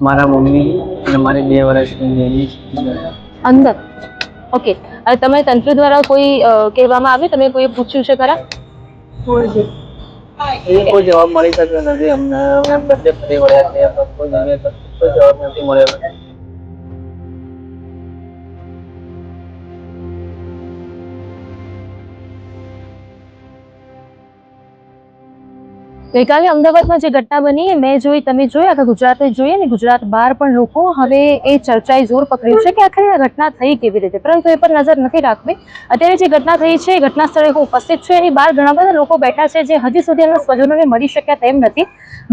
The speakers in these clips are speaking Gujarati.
મારા મમ્મી અને મારી બે વર્ષની બેબી છે. અંદર. ઓકે અને તમે તંત્ર દ્વારા કોઈ કહેવામાં આવે? તમે કોઈ પૂછ્યું છે ખરા? એ કોઈ જવાબ મળી શક્યો નથી. અમને બધે ફરી વળ્યા છે કોઈ જવાબ નથી મળેલો ગઈકાલે અમદાવાદમાં જે ઘટના બની મેં જોઈ, તમે જોઈ, આખા ગુજરાતે જોઈએ ને ગુજરાત બહાર પણ લોકો હવે એ ચર્ચાએ જોર પકડ્યું છે કે આખરે આ ઘટના થઈ કેવી રીતે? પરંતુ એ પર નજર નથી રાખવી. અત્યારે જે ઘટના થઈ છે, એ ઘટના સ્થળે હું ઉપસ્થિત છું એની બહાર ઘણા બધા લોકો બેઠા છે જે હજી સુધી એમના સ્વજનોને મળી શક્યા તેમ નથી.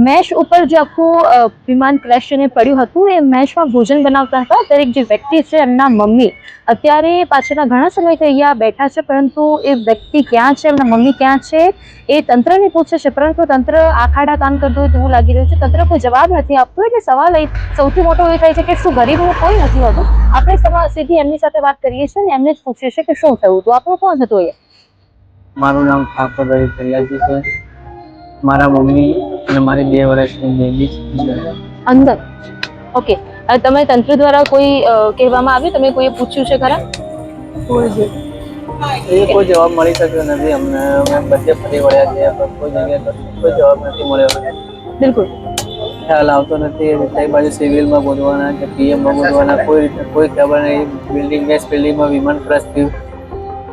મેશ ઉપર જે આખું વિમાન ક્રેશ થઈને પડ્યું હતું, એ મેશમાં ભોજન બનાવતા હતા. દરેક જે વ્યક્તિ છે, એમના મમ્મી અત્યારે પાછળના ઘણા સમયથી અહીંયા બેઠા છે, પરંતુ એ વ્યક્તિ ક્યાં છે, એમના મમ્મી ક્યાં છે, એ તંત્રને પૂછે છે, પરંતુ તંત્ર આખાડા કામ કરતું હોય તેવું લાગી રહ્યું છે. તંત્ર કોઈ જવાબ નથી આપતું એટલે સવાલ એ સૌથી મોટો એ થાય છે કે શું ગરીબનું કોઈ નથી હોતું? આપણે સમા સીધી એમની સાથે વાત કરીએ છીએ ને એમને જ પૂછીએ છીએ કે શું થયું હતું? આપણું કોણ હતું એ મારું નામ ઠાકોર રવિ ફરિયાદી છે. મારા મમ્મી અને મારી બે વર્ષની બેબી છે. અંદર. ઓકે. તમે તંત્ર દ્વારા કોઈ કહેવામાં આવ્યું? તમે કોઈ પૂછ્યું છે ખરા? એ કોઈ જવાબ મળી શક્યો નથી. અમને અમે બધે ફરી વળ્યા છે પણ કોઈ જગ્યાએ કોઈ જવાબ નથી મળ્યો. બિલકુલ. ખ્યાલ આવતો નથી. કઈ બાજુ સિવિલમાં ગોતવાના કે પીએમમાં ગોતવાના કોઈ રીતે કોઈ ખબર નહીં. બિલ્ડિંગ ગેસ બિલ્ડિંગમાં વિમાન ક્રશ થયું.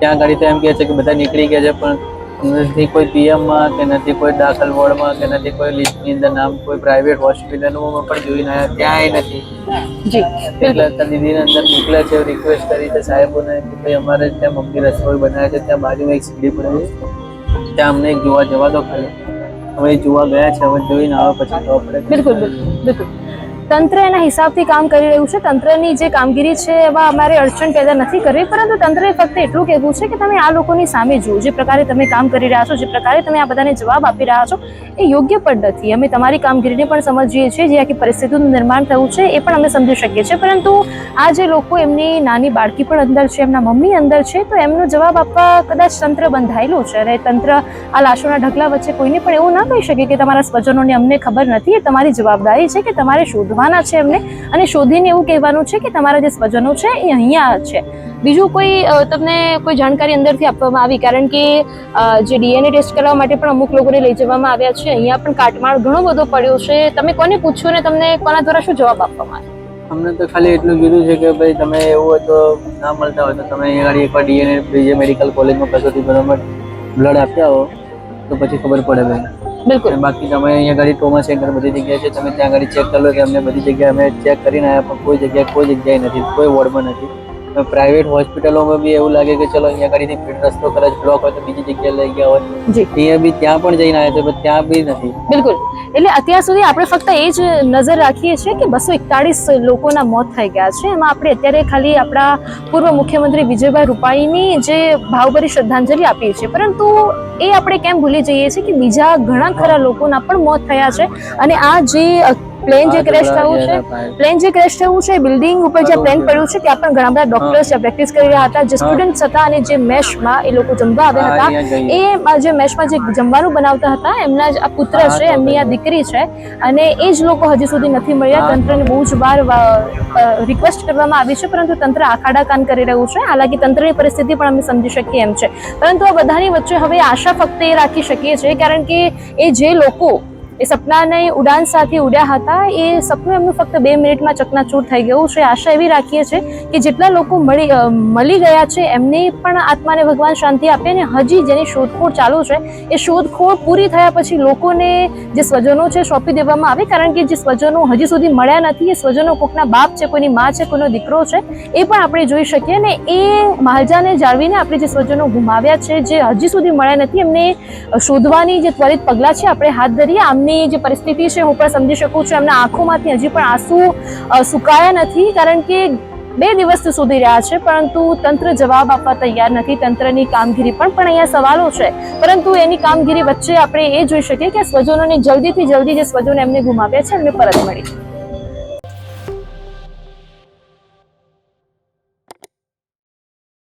ત્યાં ગાડી તો એમ કહે છે કે બધા નીકળી ગયા છે પણ નથી કોઈ પીએમમાં કે નથી કોઈ દાખલ વોર્ડમાં કે નથી કોઈ લિસ્ટની અંદર નામ કોઈ પ્રાઇવેટ હોસ્પિટલમાં પણ જોઈને આવ્યા ત્યાંય નથી. એટલે દીદીને અંદર મોકલે છે રિક્વેસ્ટ કરી છે સાહેબોને કે ભાઈ અમારે ત્યાં મમ્મી રસોઈ બનાવે છે ત્યાં બાજુમાં એક સીડી પડે છે. ત્યાં અમને એક જોવા જવા દો ખાલી. હવે જોવા ગયા છે હવે જોઈને આવે પછી ખબર પડે બિલકુલ બિલકુલ. તંત્ર એના હિસાબથી કામ કરી રહ્યું છે. તંત્રની જે કામગીરી છે એમાં અમારે અડચણ પેદા નથી કરવી પરંતુ તંત્રએ ફક્ત એટલું કહેવું છે કે તમે આ લોકોની સામે જુઓ. જે પ્રકારે તમે કામ કરી રહ્યા છો, જે પ્રકારે તમે આ બધાને જવાબ આપી રહ્યા છો, એ યોગ્ય પણ નથી. અમે તમારી કામગીરીને પણ સમજીએ છીએ, જે આખી પરિસ્થિતિનું નિર્માણ થયું છે, એ પણ અમે સમજી શકીએ છીએ. પરંતુ આ જે લોકો એમની નાની બાળકી પણ અંદર છે, એમના મમ્મી અંદર છે, તો એમનો જવાબ આપવા કદાચ તંત્ર બંધાયેલું છે. અને તંત્ર આ લાશોના ઢગલા વચ્ચે કોઈને પણ એવું ના કહી શકે કે તમારા સ્વજનોને અમને ખબર નથી, એ તમારી જવાબદારી છે કે તમારે શોધવાના છે એમને. અને શોધીને એવું કહેવાનું છે કે તમારા જે સ્વજનો છે એ અહીંયા છે. બીજું કોઈ તમને કોઈ જાણકારી અંદરથી આપવામાં આવી? કારણ કે જે ડીએનએ ટેસ્ટ કરવા માટે પણ અમુક લોકોને લઈ જવામાં આવ્યા છે. અહીંયા પણ કાટમાળ ઘણો બધો પડ્યો છે. તમે કોને પૂછ્યું ને તમને કોના દ્વારા શું જવાબ આપવામાં આવ્યો? અમને તો ખાલી એટલું કીધું છે કે ભાઈ તમે એવું હોય તો ના મળતા હોય તો તમે અહીંયા આગળ એકવાર ડીએનએ, બીજે મેડિકલ કોલેજમાં કસોટી બરાબર બ્લડ આપ્યા હો તો પછી ખબર પડે ભાઈ. બિલકુલ. બાકી તમે અહીંયા આગળ ટ્રોમા સેન્ટર બધી જગ્યાએ છે, તમે ત્યાં ગાડી ચેક કરી લો કે અમને બધી જગ્યાએ અમે ચેક કરીને આવ્યા, પણ કોઈ જગ્યાએ કોઈ જગ્યાએ નથી, કોઈ વોર્ડમાં નથી. પ્રાઇવેટ હોસ્પિટલોમાં બી એવું લાગે કે ચલો અહીંયા ગાડીથી ફિટ રસ્તો કદાચ બ્લોક હોય તો બીજી જગ્યાએ લઈ ગયા હોય. અહીંયા બી ત્યાં પણ જઈને આવ્યા છે પણ ત્યાં બી નથી. બિલકુલ. એટલે અત્યાર સુધી આપણે ફક્ત એ જ નજર રાખીએ છીએ કે બસો એકતાળીસ લોકોના મોત થઈ ગયા છે. એમાં આપણે અત્યારે ખાલી આપણા પૂર્વ મુખ્યમંત્રી વિજયભાઈ રૂપાણીની જે ભાવભરી શ્રદ્ધાંજલિ આપીએ છીએ. પરંતુ એ આપણે કેમ ભૂલી જઈએ છીએ કે બીજા ઘણા ખરા લોકોના પણ મોત થયા છે. અને આ જે પ્લેન જે ક્રેશ થયું છે પ્લેન જે ક્રેશ થયું છે બિલ્ડિંગ ઉપર જે પ્લેન પડ્યું છે ત્યાં પણ ઘણા બધા ડોક્ટર્સ જે પ્રેક્ટિસ કરી રહ્યા હતા જે સ્ટુડન્ટ્સ હતા અને જે મેશમાં એ લોકો જમવા આવ્યા હતા. એ જે મેશમાં જે જમવાનું બનાવતા હતા એમના જ આ પુત્ર છે એમની આ દીકરી છે અને એ જ લોકો હજી સુધી નથી મળ્યા. તંત્રને બહુ જ વાર રિક્વેસ્ટ કરવામાં આવી છે પરંતુ તંત્ર આખાડા કાન કરી રહ્યું છે. હાલાકી તંત્રની પરિસ્થિતિ પણ અમે સમજી શકીએ એમ છે. પરંતુ આ બધાની વચ્ચે હવે આશા ફક્ત એ રાખી શકીએ છીએ કારણ કે એ જે લોકો એ સપનાને ઉડાન સાથે ઉડ્યા હતા. એ સપનું એમનું ફક્ત બે મિનિટમાં ચકનાચૂર થઈ ગયું છે. આશા એવી રાખીએ છીએ કે જેટલા લોકો મળી મળી ગયા છે, એમને પણ આત્માને ભગવાન શાંતિ આપે અને હજી જેની શોધખોળ ચાલુ છે, એ શોધખોળ પૂરી થયા પછી લોકોને જે સ્વજનો છે સોંપી દેવામાં આવે. કારણ કે જે સ્વજનો હજી સુધી મળ્યા નથી, એ સ્વજનો કોકના બાપ છે, કોઈની મા છે, કોઈનો દીકરો છે, એ પણ આપણે જોઈ શકીએ ને એ માલજાને જાળવીને આપણે જે સ્વજનો ગુમાવ્યા છે, જે હજી સુધી મળ્યા નથી, એમને શોધવાની જે ત્વરિત પગલાં છે, આપણે હાથ ધરીએ. આમની જે પરિસ્થિતિ છે, હું પણ સમજી શકું છું. એમના આંખોમાંથી હજી પણ આંસુ સુકાયા નથી, કારણ કે બે દિવસ સુધી રહ્યા છે, પરંતુ તંત્ર જવાબ આપવા તૈયાર નથી. તંત્રની કામગીરી પણ પણ અહીંયા સવાલો છે. પરંતુ એની કામગીરી વચ્ચે આપણે એ જોઈ શકીએ કે સ્વજનોને જલ્દીથી જલ્દી જે સ્વજનો એમને ગુમાવ્યા છે, એમને પરત મળી.